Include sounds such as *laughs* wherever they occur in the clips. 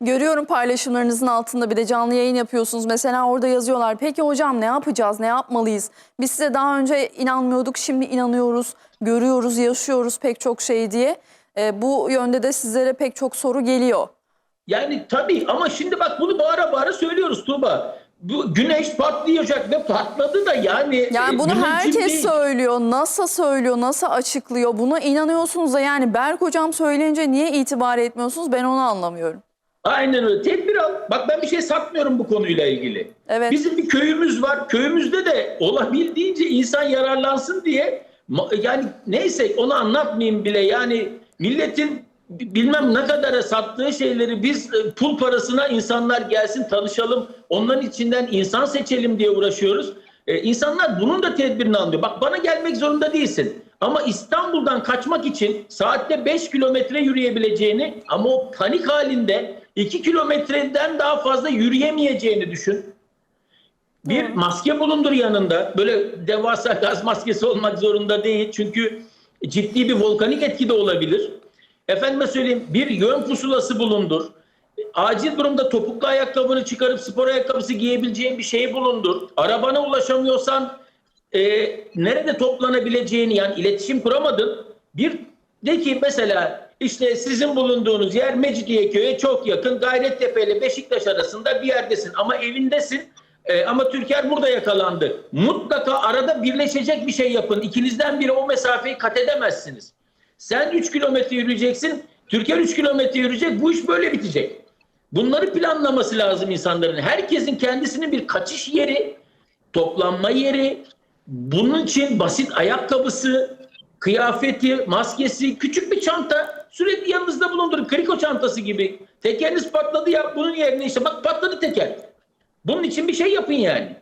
Görüyorum paylaşımlarınızın altında bir de canlı yayın yapıyorsunuz. Mesela orada yazıyorlar. Peki hocam ne yapacağız? Ne yapmalıyız? Biz size daha önce inanmıyorduk. Şimdi inanıyoruz. Görüyoruz, yaşıyoruz pek çok şey diye. Ee, bu yönde de sizlere pek çok soru geliyor. Yani tabii ama şimdi bak bunu bağıra bağıra söylüyoruz Tuğba. Bu güneş patlayacak ve patladı da yani. Yani e, bunu müneccim herkes değil. söylüyor. NASA söylüyor, NASA açıklıyor. Buna inanıyorsunuz da yani Berk hocam söyleyince niye itibar etmiyorsunuz? Ben onu anlamıyorum. Aynen öyle. Tedbir al. Bak ben bir şey satmıyorum bu konuyla ilgili. Evet. Bizim bir köyümüz var. Köyümüzde de olabildiğince insan yararlansın diye yani neyse onu anlatmayayım bile. Yani milletin bi- bilmem ne kadara sattığı şeyleri biz e, pul parasına insanlar gelsin tanışalım. Onların içinden insan seçelim diye uğraşıyoruz. Ee, insanlar bunun da tedbirini alıyor. Bak bana gelmek zorunda değilsin. Ama İstanbul'dan kaçmak için saatte 5 kilometre yürüyebileceğini ama o panik halinde 2 kilometreden daha fazla yürüyemeyeceğini düşün. Bir maske bulundur yanında. Böyle devasa gaz maskesi olmak zorunda değil. Çünkü ciddi bir volkanik etki de olabilir. Efendime söyleyeyim bir yön pusulası bulundur. Acil durumda topuklu ayakkabını çıkarıp spor ayakkabısı giyebileceğin bir şeyi bulundur. Arabana ulaşamıyorsan e, nerede toplanabileceğini yani iletişim kuramadın. Bir de ki mesela işte sizin bulunduğunuz yer Mecidiyeköy'e çok yakın. Gayrettepe ile Beşiktaş arasında bir yerdesin ama evindesin. E, ama Türker burada yakalandı. Mutlaka arada birleşecek bir şey yapın. İkinizden biri o mesafeyi kat edemezsiniz. Sen 3 kilometre yürüyeceksin. Türker 3 kilometre yürüyecek. Bu iş böyle bitecek. Bunları planlaması lazım insanların. Herkesin kendisinin bir kaçış yeri, toplanma yeri, bunun için basit ayakkabısı, kıyafeti, maskesi, küçük bir çanta sürekli yanınızda bulundurun. Kriko çantası gibi. Tekeriniz patladı ya bunun yerine işte bak patladı teker. Bunun için bir şey yapın yani.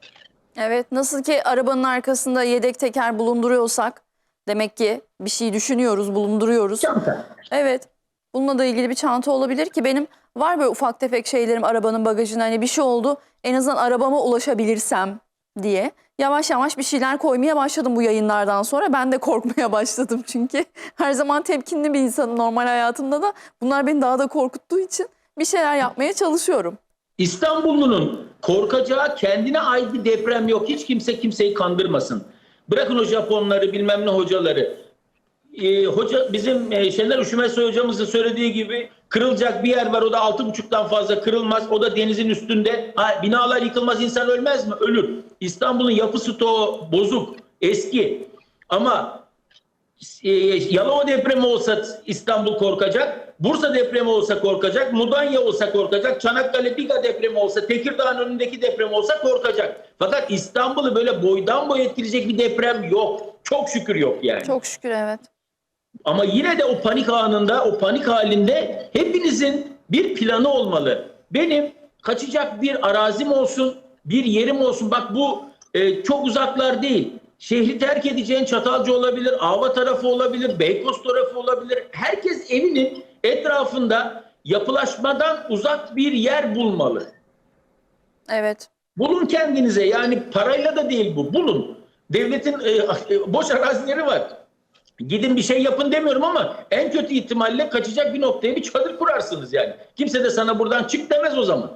Evet nasıl ki arabanın arkasında yedek teker bulunduruyorsak demek ki bir şey düşünüyoruz, bulunduruyoruz. Çanta. Evet. Bununla da ilgili bir çanta olabilir ki benim var böyle ufak tefek şeylerim arabanın bagajında hani bir şey oldu en azından arabama ulaşabilirsem diye. Yavaş yavaş bir şeyler koymaya başladım bu yayınlardan sonra. Ben de korkmaya *laughs* başladım çünkü her zaman temkinli bir insanım normal hayatımda da. Bunlar beni daha da korkuttuğu için bir şeyler yapmaya çalışıyorum. İstanbullu'nun korkacağı kendine ait bir deprem yok. Hiç kimse kimseyi kandırmasın. Bırakın o Japonları bilmem ne hocaları. Ee, hoca bizim e, Şener Üşümezsoy hocamızın söylediği gibi kırılacak bir yer var o da altı buçuktan fazla kırılmaz. O da denizin üstünde. Ha, binalar yıkılmaz insan ölmez mi? Ölür. İstanbul'un yapı stoğu bozuk, eski. Ama e, Yalova depremi olsa İstanbul korkacak. Bursa depremi olsa korkacak. Mudanya olsa korkacak. Çanakkale Biga depremi olsa, Tekirdağ'ın önündeki deprem olsa korkacak. Fakat İstanbul'u böyle boydan boy etkileyecek bir deprem yok. Çok şükür yok yani. Çok şükür evet. Ama yine de o panik anında, o panik halinde hepinizin bir planı olmalı. Benim kaçacak bir arazim olsun, bir yerim olsun. Bak bu e, çok uzaklar değil. Şehri terk edeceğin Çatalca olabilir, Ava tarafı olabilir, Beykoz tarafı olabilir. Herkes evinin etrafında yapılaşmadan uzak bir yer bulmalı. Evet. Bulun kendinize yani parayla da değil bu. Bulun. Devletin e, boş arazileri var. Gidin bir şey yapın demiyorum ama en kötü ihtimalle kaçacak bir noktaya bir çadır kurarsınız yani. Kimse de sana buradan çık demez o zaman.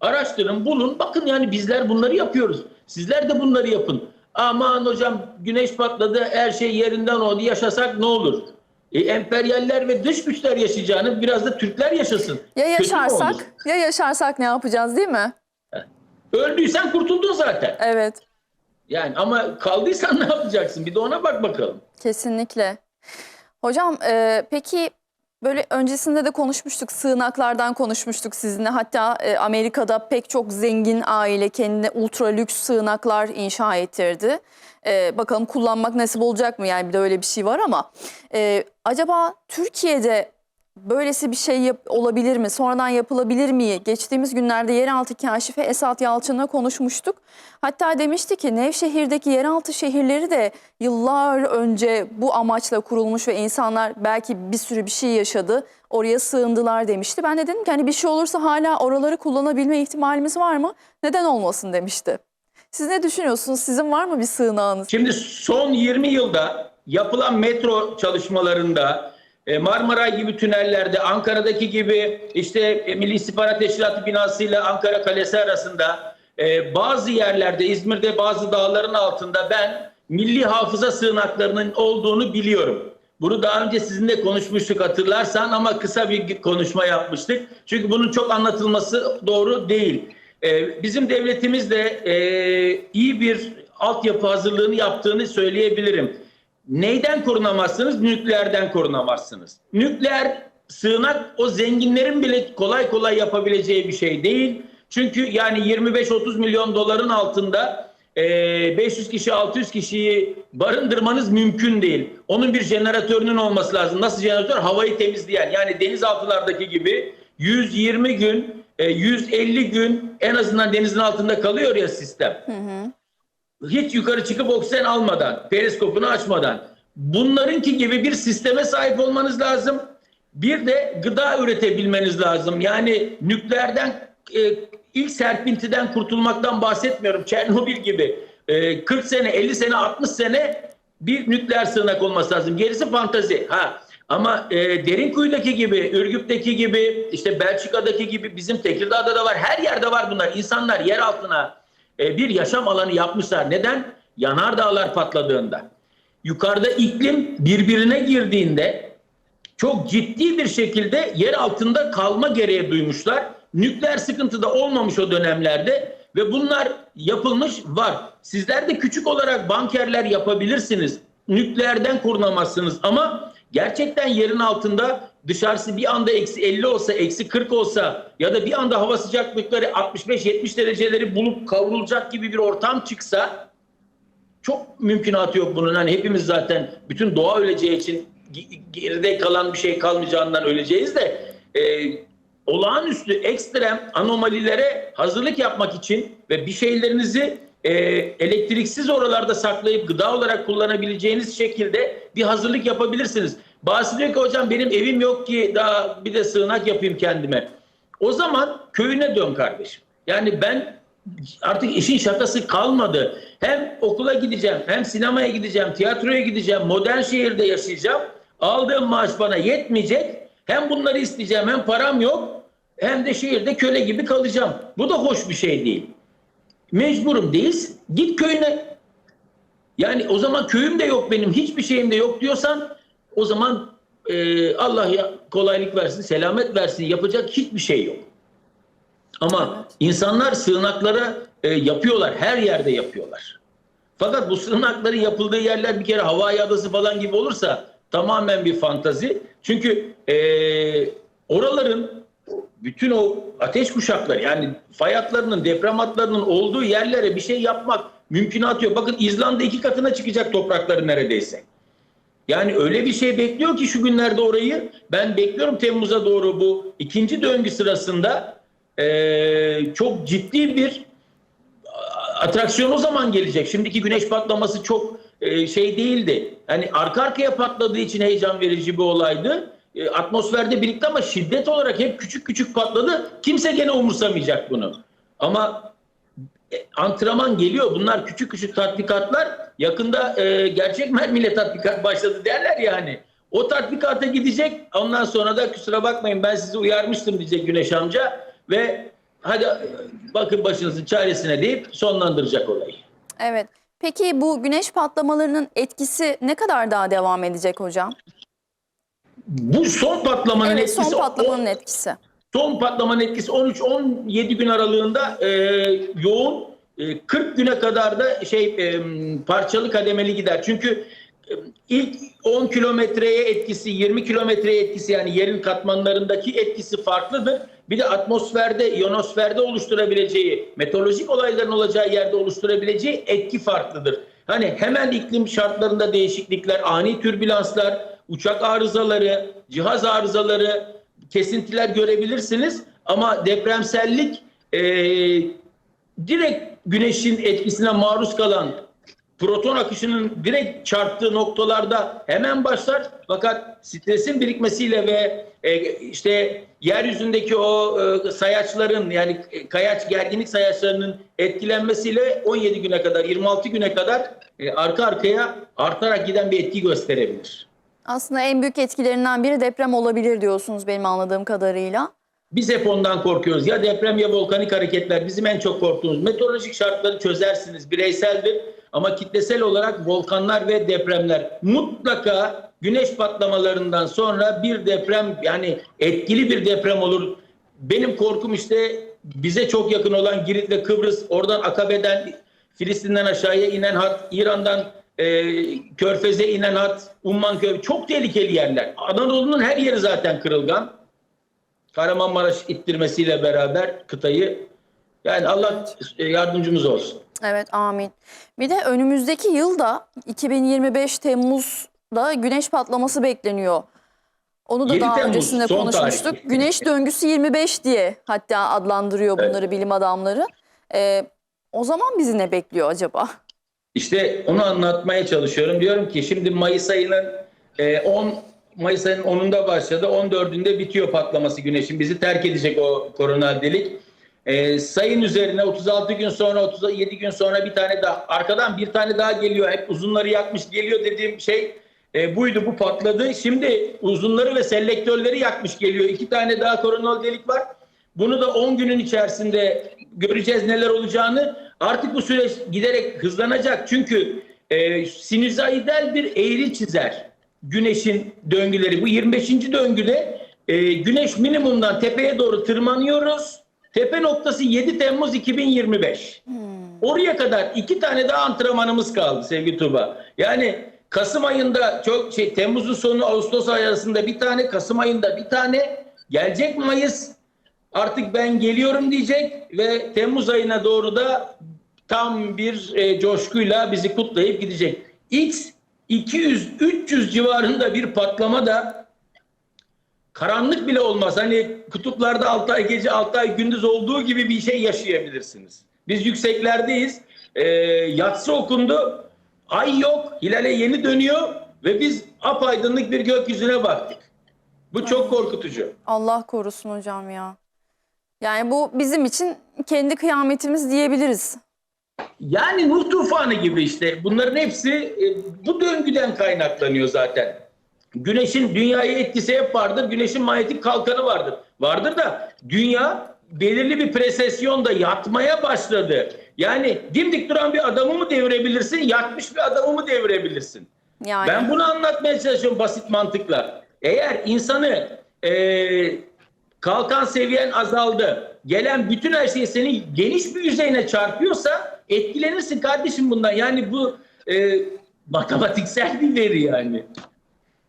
Araştırın, bulun. Bakın yani bizler bunları yapıyoruz. Sizler de bunları yapın. Aman hocam güneş patladı, her şey yerinden oldu. Yaşasak ne olur? E, emperyaller ve dış güçler yaşayacağını biraz da Türkler yaşasın. Ya yaşarsak, ya yaşarsak ne yapacağız değil mi? Öldüysen kurtuldun zaten. Evet. Yani ama kaldıysan *laughs* ne yapacaksın? Bir de ona bak bakalım. Kesinlikle. Hocam e, peki böyle öncesinde de konuşmuştuk sığınaklardan konuşmuştuk sizinle. Hatta e, Amerika'da pek çok zengin aile kendine ultra lüks sığınaklar inşa ettirdi. E, bakalım kullanmak nasip olacak mı? Yani bir de öyle bir şey var ama e, acaba Türkiye'de böylesi bir şey yap- olabilir mi? Sonradan yapılabilir mi? Geçtiğimiz günlerde yeraltı kaşifi Esat Yalçın'la konuşmuştuk. Hatta demişti ki Nevşehir'deki yeraltı şehirleri de yıllar önce bu amaçla kurulmuş ve insanlar belki bir sürü bir şey yaşadı. Oraya sığındılar demişti. Ben de dedim ki hani bir şey olursa hala oraları kullanabilme ihtimalimiz var mı? Neden olmasın demişti. Siz ne düşünüyorsunuz? Sizin var mı bir sığınağınız? Şimdi son 20 yılda yapılan metro çalışmalarında Marmaray gibi tünellerde, Ankara'daki gibi işte e, Milli İstihbarat Teşkilatı binası ile Ankara Kalesi arasında e, bazı yerlerde, İzmir'de bazı dağların altında ben milli hafıza sığınaklarının olduğunu biliyorum. Bunu daha önce sizinle konuşmuştuk hatırlarsan ama kısa bir konuşma yapmıştık. Çünkü bunun çok anlatılması doğru değil. Bizim devletimiz de e, iyi bir altyapı hazırlığını yaptığını söyleyebilirim. Neyden korunamazsınız? Nükleerden korunamazsınız. Nükleer sığınak o zenginlerin bile kolay kolay yapabileceği bir şey değil. Çünkü yani 25-30 milyon doların altında e, 500 kişi 600 kişiyi barındırmanız mümkün değil. Onun bir jeneratörünün olması lazım. Nasıl jeneratör? Havayı temizleyen. Yani denizaltılardaki gibi 120 gün, e, 150 gün en azından denizin altında kalıyor ya sistem. Hiç yukarı çıkıp oksijen almadan, periskopunu açmadan. Bunlarınki gibi bir sisteme sahip olmanız lazım. Bir de gıda üretebilmeniz lazım. Yani nükleerden e, ilk serpintiden kurtulmaktan bahsetmiyorum. Çernobil gibi e, 40 sene, 50 sene, 60 sene bir nükleer sığınak olması lazım. Gerisi fantazi. Ha ama e, Derinkuyu'daki gibi, Ürgüp'teki gibi, işte Belçika'daki gibi, bizim Tekirdağ'da da var. Her yerde var bunlar. İnsanlar yer altına e, bir yaşam alanı yapmışlar. Neden? Yanardağlar patladığında. Yukarıda iklim birbirine girdiğinde çok ciddi bir şekilde yer altında kalma gereği duymuşlar. Nükleer sıkıntı da olmamış o dönemlerde ve bunlar yapılmış var. Sizler de küçük olarak bankerler yapabilirsiniz. Nükleerden korunamazsınız ama gerçekten yerin altında dışarısı bir anda eksi 50 olsa, eksi 40 olsa ya da bir anda hava sıcaklıkları 65-70 dereceleri bulup kavrulacak gibi bir ortam çıksa çok mümkünatı yok bunun. Hani hepimiz zaten bütün doğa öleceği için ge- geride kalan bir şey kalmayacağından öleceğiz de e, olağanüstü ekstrem anomalilere hazırlık yapmak için ve bir şeylerinizi e, elektriksiz oralarda saklayıp gıda olarak kullanabileceğiniz şekilde bir hazırlık yapabilirsiniz. Bazısı diyor ki hocam benim evim yok ki daha bir de sığınak yapayım kendime. O zaman köyüne dön kardeşim. Yani ben artık işin şakası kalmadı. Hem okula gideceğim, hem sinemaya gideceğim, tiyatroya gideceğim, modern şehirde yaşayacağım. Aldığım maaş bana yetmeyecek. Hem bunları isteyeceğim, hem param yok, hem de şehirde köle gibi kalacağım. Bu da hoş bir şey değil. Mecburum değiliz. Git köyüne. Yani o zaman köyüm de yok benim, hiçbir şeyim de yok diyorsan o zaman e, Allah ya kolaylık versin, selamet versin. Yapacak hiçbir şey yok. Ama insanlar sığınaklara e, yapıyorlar. Her yerde yapıyorlar. Fakat bu sığınakların yapıldığı yerler bir kere Hawaii adası falan gibi olursa tamamen bir fantazi. Çünkü e, oraların bütün o ateş kuşakları yani fay hatlarının, deprem hatlarının olduğu yerlere bir şey yapmak mümkünatı yok. Bakın İzlanda iki katına çıkacak toprakları neredeyse. Yani öyle bir şey bekliyor ki şu günlerde orayı. Ben bekliyorum Temmuz'a doğru bu ikinci döngü sırasında eee, çok ciddi bir atraksiyon o zaman gelecek. Şimdiki güneş patlaması çok e, şey değildi. Hani arka arkaya patladığı için heyecan verici bir olaydı. E, atmosferde birlikte ama şiddet olarak hep küçük küçük patladı. Kimse gene umursamayacak bunu. Ama e, antrenman geliyor. Bunlar küçük küçük tatbikatlar. Yakında e, gerçek mermiyle tatbikat başladı derler yani. O tatbikata gidecek. Ondan sonra da kusura bakmayın ben sizi uyarmıştım diyecek Güneş amca ve hadi e, bakın başınızın çaresine deyip sonlandıracak olayı. Evet. Peki bu güneş patlamalarının etkisi ne kadar daha devam edecek hocam? Bu son patlamanın Evet, etkisi son patlamanın o- etkisi. son patlamanın etkisi 13-17 gün aralığında e, yoğun e, 40 güne kadar da şey e, parçalı kademeli gider. Çünkü e, ilk 10 kilometreye etkisi, 20 kilometreye etkisi yani yerin katmanlarındaki etkisi farklıdır. Bir de atmosferde, ionosferde oluşturabileceği, meteorolojik olayların olacağı yerde oluşturabileceği etki farklıdır. Hani hemen iklim şartlarında değişiklikler, ani türbülanslar, uçak arızaları, cihaz arızaları, kesintiler görebilirsiniz. Ama depremsellik e, direkt güneşin etkisine maruz kalan proton akışının direkt çarptığı noktalarda hemen başlar. Fakat stresin birikmesiyle ve e, işte yeryüzündeki o e, sayaçların yani e, kayaç gerginlik sayaçlarının etkilenmesiyle 17 güne kadar 26 güne kadar e, arka arkaya artarak giden bir etki gösterebilir. Aslında en büyük etkilerinden biri deprem olabilir diyorsunuz benim anladığım kadarıyla. Biz hep ondan korkuyoruz. Ya deprem ya volkanik hareketler bizim en çok korktuğumuz. Meteorolojik şartları çözersiniz. Bireyseldir ama kitlesel olarak volkanlar ve depremler mutlaka güneş patlamalarından sonra bir deprem yani etkili bir deprem olur. Benim korkum işte bize çok yakın olan Girit ve Kıbrıs, oradan Akabe'den Filistin'den aşağıya inen hat, İran'dan e, Körfez'e inen hat, Umman Körfez çok tehlikeli yerler. Anadolu'nun her yeri zaten kırılgan. Kahramanmaraş ittirmesiyle beraber kıtayı yani Allah e, yardımcımız olsun. Evet amin. Bir de önümüzdeki yılda 2025 Temmuz'da güneş patlaması bekleniyor. Onu da 7 daha Temmuz, öncesinde konuşmuştuk. tarih. Güneş döngüsü 25 diye hatta adlandırıyor bunları bilim adamları. Ee, o zaman bizi ne bekliyor acaba? İşte onu anlatmaya çalışıyorum. Diyorum ki şimdi Mayıs ayının e, 10 Mayıs ayının 10'unda başladı. 14'ünde bitiyor patlaması güneşin. Bizi terk edecek o koronal delik. E, sayın üzerine 36 gün sonra 37 gün sonra bir tane daha arkadan bir tane daha geliyor. Hep uzunları yakmış geliyor dediğim şey e, buydu bu patladı. Şimdi uzunları ve selektörleri yakmış geliyor. İki tane daha koronal delik var. Bunu da 10 günün içerisinde göreceğiz neler olacağını. Artık bu süreç giderek hızlanacak. Çünkü e, sinüzoidal bir eğri çizer güneşin döngüleri. Bu 25. döngüde e, güneş minimumdan tepeye doğru tırmanıyoruz. Tepe noktası 7 Temmuz 2025. Oraya kadar iki tane daha antrenmanımız kaldı sevgili Tuba. Yani Kasım ayında çok şey Temmuz'un sonu Ağustos ayı arasında bir tane, Kasım ayında bir tane gelecek Mayıs artık ben geliyorum diyecek ve Temmuz ayına doğru da tam bir e, coşkuyla bizi kutlayıp gidecek. X 200-300 civarında bir patlama da karanlık bile olmaz. Hani kutuplarda 6 ay gece 6 ay gündüz olduğu gibi bir şey yaşayabilirsiniz. Biz yükseklerdeyiz. E, yatsı okundu. Ay yok. Hilale yeni dönüyor ve biz apaydınlık bir gökyüzüne baktık. Bu çok korkutucu. Allah korusun hocam ya. Yani bu bizim için kendi kıyametimiz diyebiliriz. Yani Nuh tufanı gibi işte. Bunların hepsi e, bu döngüden kaynaklanıyor zaten. Güneşin dünyaya etkisi hep vardır. Güneşin manyetik kalkanı vardır. Vardır da dünya belirli bir presesyonda yatmaya başladı. Yani dimdik duran bir adamı mı devirebilirsin, yatmış bir adamı mı devirebilirsin? Yani Ben bunu anlatmaya çalışıyorum basit mantıkla. Eğer insanı e, kalkan seviyen azaldı, gelen bütün her şey senin geniş bir yüzeyine çarpıyorsa etkilenirsin kardeşim bundan. Yani bu e, matematiksel bir veri yani.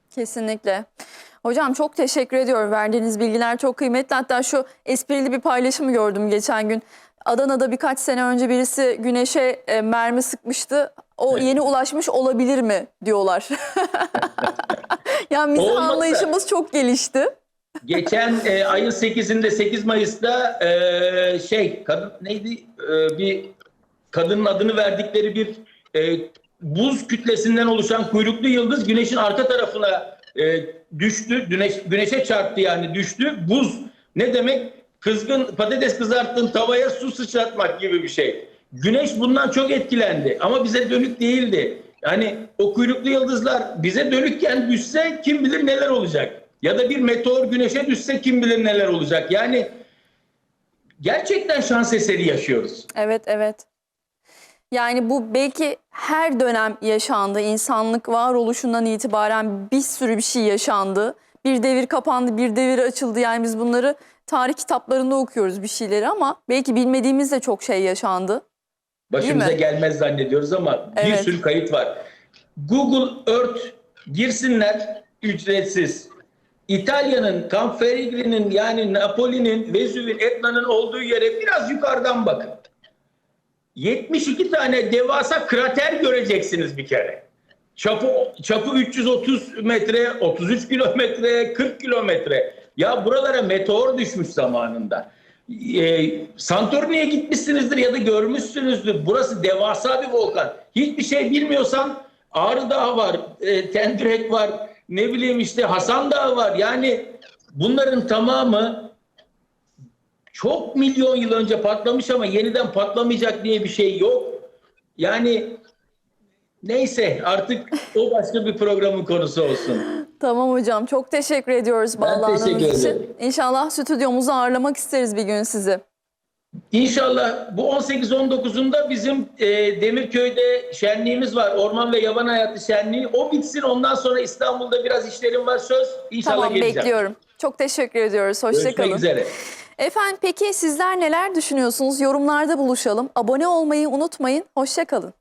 Kesinlikle. Hocam çok teşekkür ediyorum. Verdiğiniz bilgiler çok kıymetli. Hatta şu esprili bir paylaşımı gördüm geçen gün. Adana'da birkaç sene önce birisi güneşe e, mermi sıkmıştı. O Evet. yeni ulaşmış olabilir mi diyorlar. *laughs* yani mizah Olmaz da. anlayışımız çok gelişti. Geçen e, ayın 8'inde 8 Mayıs'ta e, şey kadın neydi E, bir kadının adını verdikleri bir e, buz kütlesinden oluşan kuyruklu yıldız güneşin arka tarafına e, düştü. Güneş güneşe çarptı yani düştü. Buz ne demek? Kızgın patates kızarttığın tavaya su sıçratmak gibi bir şey. Güneş bundan çok etkilendi ama bize dönük değildi. Yani o kuyruklu yıldızlar bize dönükken düşse kim bilir neler olacak. Ya da bir meteor güneşe düşse kim bilir neler olacak. Yani gerçekten şans eseri yaşıyoruz. Evet, evet. Yani bu belki her dönem yaşandı. İnsanlık varoluşundan itibaren bir sürü bir şey yaşandı. Bir devir kapandı, bir devir açıldı. Yani biz bunları tarih kitaplarında okuyoruz bir şeyleri ama belki bilmediğimiz de çok şey yaşandı. Başımıza gelmez zannediyoruz ama bir Evet. sürü kayıt var. Google Earth girsinler ücretsiz. İtalya'nın, Canferigri'nin yani Napoli'nin, Vesuv'un, Etna'nın olduğu yere biraz yukarıdan bakın. 72 tane devasa krater göreceksiniz bir kere. Çapı, çapı 330 metre, 33 kilometre, 40 kilometre. Ya buralara meteor düşmüş zamanında. Ee, Santorini'ye gitmişsinizdir ya da görmüşsünüzdür. Burası devasa bir volkan. Hiçbir şey bilmiyorsan Ağrı Dağı var, e, Tendirek var, ne bileyim işte Hasan Dağı var. Yani bunların tamamı çok milyon yıl önce patlamış ama yeniden patlamayacak diye bir şey yok. Yani neyse artık o başka bir programın konusu olsun. Tamam hocam çok teşekkür ediyoruz bağlandığınız teşekkür için. ederim. İnşallah stüdyomuza ağırlamak isteriz bir gün sizi. İnşallah bu 18-19'unda bizim e, Demirköy'de şenliğimiz var. Orman ve Yaban Hayatı Şenliği. O bitsin ondan sonra İstanbul'da biraz işlerim var söz. İnşallah tamam geleceğim. bekliyorum. Çok teşekkür ediyoruz. Görüşmek Hoşçakalın. üzere. Efendim peki sizler neler düşünüyorsunuz? Yorumlarda buluşalım. Abone olmayı unutmayın. Hoşçakalın.